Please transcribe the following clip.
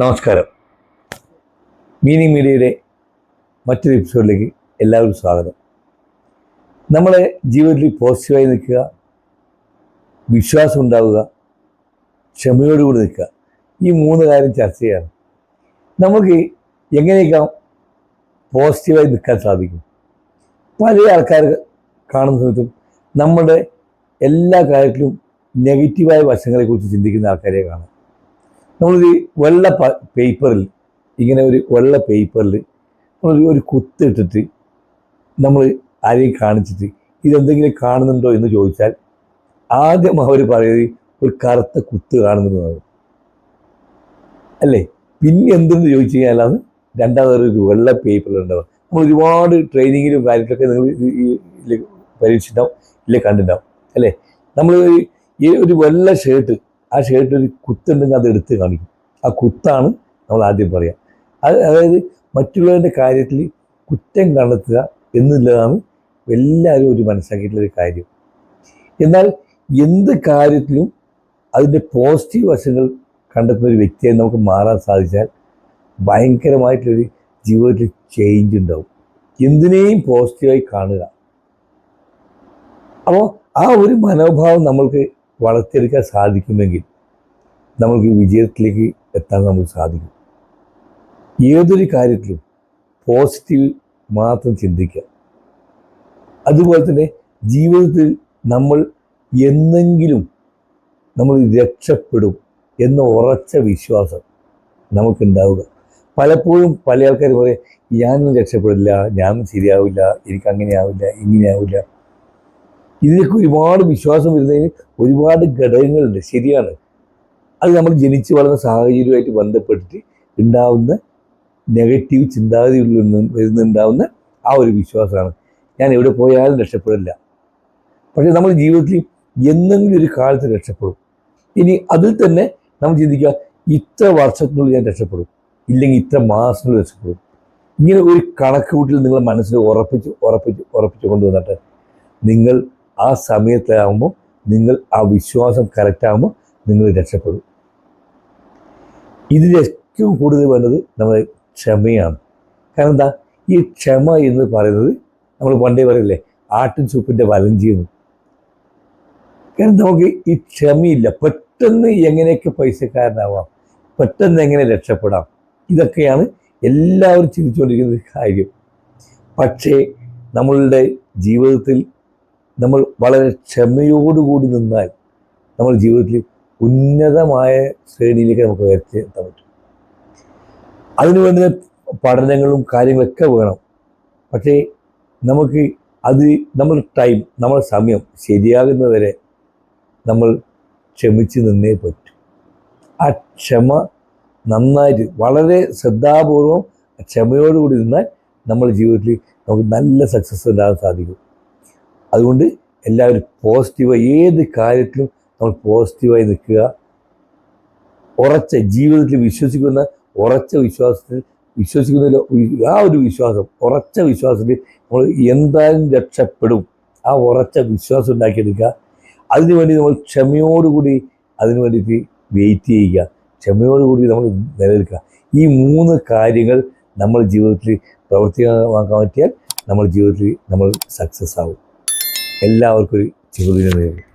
നമസ്കാരം. മീനി മീഡിയയുടെ മറ്റൊരു എപ്പിസോഡിലേക്ക് എല്ലാവർക്കും സ്വാഗതം. നമ്മളെ ജീവിതത്തിൽ പോസിറ്റീവായി നിൽക്കുക വിശ്വാസം ഉണ്ടാവുക ക്ഷമയോടുകൂടി നിൽക്കുക. ഈ മൂന്ന് കാര്യം ചർച്ച ചെയ്യാണ് നമുക്ക് എങ്ങനെയൊക്കെ പോസിറ്റീവായി നിൽക്കാൻ സാധിക്കും? പല ആൾക്കാർ കാണുന്ന സമയത്തും നമ്മുടെ എല്ലാ കാര്യത്തിലും നെഗറ്റീവായ വശങ്ങളെക്കുറിച്ച് ചിന്തിക്കുന്ന ആൾക്കാരെ കാണാം. നമ്മളൊരു വെള്ള പേപ്പറിൽ ഇങ്ങനെ ഒരു വെള്ള പേപ്പറിൽ നമ്മളൊരു ഒരു കുത്തിട്ടിട്ട് നമ്മൾ ആരെയും കാണിച്ചിട്ട് ഇതെന്തെങ്കിലും കാണുന്നുണ്ടോ എന്ന് ചോദിച്ചാൽ ആദ്യം അവർ പറയുന്നത് ഒരു കറുത്ത കുത്ത് കാണുന്നതാണ് അല്ലേ? പിന്നെ എന്തെന്ന് ചോദിച്ചു കഴിഞ്ഞാൽ അത് രണ്ടാമതൊരു വെള്ള പേപ്പറിലുണ്ടാവും നമ്മൾ ഒരുപാട് ട്രെയിനിങ്ങിലും കാര്യത്തിലൊക്കെ നിങ്ങൾ പരീക്ഷിച്ചിട്ടുണ്ടാവും ഇല്ലേ കണ്ടിട്ടുണ്ടാവും. അല്ലേ? നമ്മൾ ഈ ഒരു വെള്ള ഷർട്ട് ആ ഷർട്ടിൽ കുത്തുണ്ടെങ്കിൽ അത് എടുത്ത് കാണിക്കും. ആ കുത്താണ് നമ്മൾ ആദ്യം പറയാം. അത് അതായത് മറ്റുള്ളവരുടെ കാര്യത്തിൽ കുറ്റം കണ്ടെത്തുക എന്നുള്ളതാണ് എല്ലാവരും ഒരു മനസ്സിലാക്കിയിട്ടുള്ള ഒരു കാര്യം. എന്നാൽ എന്ത് കാര്യത്തിലും അതിന്റെ പോസിറ്റീവ് വശങ്ങൾ കണ്ടെത്തുന്ന ഒരു വ്യക്തിയായി നമുക്ക് മാറാൻ സാധിച്ചാൽ ഭയങ്കരമായിട്ടുള്ളൊരു ജീവിതത്തിൽ ചേഞ്ച് ഉണ്ടാവും. എന്തിനേയും പോസിറ്റീവായി കാണുക. അപ്പോൾ ആ ഒരു മനോഭാവം നമ്മൾക്ക് വളർത്തിയെടുക്കാൻ സാധിക്കുമെങ്കിൽ നമുക്ക് വിജയത്തിലേക്ക് എത്താൻ നമുക്ക് സാധിക്കും. ഏതൊരു കാര്യത്തിലും പോസിറ്റീവ് മാത്രം ചിന്തിക്കുക. അതുപോലെ തന്നെ ജീവിതത്തിൽ നമ്മൾ എന്നെങ്കിലും നമ്മൾ രക്ഷപ്പെടും എന്ന ഉറച്ച വിശ്വാസം നമുക്കുണ്ടാവുക. പലപ്പോഴും പല ആൾക്കാർ പറയും ഞാനൊന്നും രക്ഷപ്പെടില്ല ഞാനൊന്നും ശരിയാവില്ല എനിക്ക് അങ്ങനെയാവില്ല ഇങ്ങനെയാവില്ല. ഇതിനൊക്കെ ഒരുപാട് വിശ്വാസം വരുന്നതിന് ഒരുപാട് ഘടകങ്ങളുണ്ട്. ശരിയാണ്. അത് നമ്മൾ ജനിച്ചു വളർന്ന സാഹചര്യമായിട്ട് ബന്ധപ്പെട്ടിട്ട് ഉണ്ടാവുന്ന നെഗറ്റീവ് ചിന്താഗതികളിൽ നിന്ന് വരുന്നുണ്ടാവുന്ന ആ ഒരു വിശ്വാസമാണ്. ഞാൻ എവിടെ പോയാലും രക്ഷപ്പെടില്ല. പക്ഷേ നമ്മൾ ജീവിതത്തിൽ എന്തെങ്കിലും ഒരു കാലത്ത് രക്ഷപ്പെടും. ഇനി അതിൽ തന്നെ നമ്മൾ ചിന്തിക്കുക ഇത്ര വർഷത്തിനുള്ളിൽ ഞാൻ രക്ഷപ്പെടും. ഇല്ലെങ്കിൽ ഇത്ര മാസത്തിനുള്ളിൽ രക്ഷപ്പെടും. ഇങ്ങനെ ഒരു കണക്ക് കൂട്ടിൽ നിങ്ങൾ മനസ്സിൽ ഉറപ്പിച്ച് ഉറപ്പിച്ച് ഉറപ്പിച്ച് കൊണ്ടുവന്നിട്ട് നിങ്ങൾ ആ സമയത്താകുമ്പോൾ നിങ്ങൾ ആ വിശ്വാസം കറക്റ്റാകുമ്പോൾ നിങ്ങൾ രക്ഷപ്പെടും. ഇതിൽ ഏറ്റവും കൂടുതൽ വേണ്ടത് നമ്മുടെ ക്ഷമയാണ്. കാരണം എന്താ? ഈ ക്ഷമ എന്ന് പറയുന്നത് നമ്മൾ പണ്ടേ പറയില്ലേ ആട്ടിൻ സൂപ്പിന്റെ വലഞ്ചിയെന്ന്. കാരണം നമുക്ക് ഈ ക്ഷമയില്ല. പെട്ടെന്ന് എങ്ങനെയൊക്കെ പൈസക്കാരനാവാം പെട്ടെന്ന് എങ്ങനെ രക്ഷപ്പെടാം ഇതൊക്കെയാണ് എല്ലാവരും ചിന്തിച്ചുകൊണ്ടിരിക്കുന്ന കാര്യം. പക്ഷേ നമ്മളുടെ ജീവിതത്തിൽ നമ്മൾ വളരെ ക്ഷമയോടുകൂടി നിന്നാൽ നമ്മൾ ജീവിതത്തിൽ ഉന്നതമായ ശ്രേണിയിലേക്ക് നമുക്ക് ഉയർത്തി എത്താൻ പറ്റും. അതിനു വേണ്ടുന്ന പഠനങ്ങളും കാര്യങ്ങളൊക്കെ വേണം. പക്ഷേ നമുക്ക് അത് നമ്മൾ ടൈം നമ്മൾ സമയം ശരിയാകുന്നവരെ നമ്മൾ ക്ഷമിച്ച് നിന്നേ പറ്റും. ആ ക്ഷമ നന്നായിട്ട് വളരെ ശ്രദ്ധാപൂർവം ക്ഷമയോടുകൂടി നിന്നാൽ നമ്മുടെ ജീവിതത്തിൽ നമുക്ക് നല്ല സക്സസ് ഉണ്ടാകാൻ സാധിക്കും. അതുകൊണ്ട് എല്ലാവരും പോസിറ്റീവായി ഏത് കാര്യത്തിലും നമ്മൾ പോസിറ്റീവായി നിൽക്കുക. ഉറച്ച ജീവിതത്തിൽ വിശ്വസിക്കുന്ന ഉറച്ച വിശ്വാസത്തിൽ വിശ്വസിക്കുന്നതിൽ ആ ഒരു വിശ്വാസം ഉറച്ച വിശ്വാസത്തിൽ നമ്മൾ എന്തായാലും രക്ഷപ്പെടും. ആ ഉറച്ച വിശ്വാസം ഉണ്ടാക്കിയെടുക്കുക. അതിനു വേണ്ടി നമ്മൾ ക്ഷമയോടുകൂടി അതിനു വേണ്ടിയിട്ട് വെയിറ്റ് ചെയ്യുക. ക്ഷമയോടുകൂടി നമ്മൾ നിലനിൽക്കുക. ഈ മൂന്ന് കാര്യങ്ങൾ നമ്മൾ ജീവിതത്തിൽ പ്രവർത്തിക്കാൻ പറ്റിയാൽ നമ്മൾ ജീവിതത്തിൽ നമ്മൾ സക്സസ് ആവും. എല്ലാവർക്കും ഒരു ജീവിതം നേരുന്നു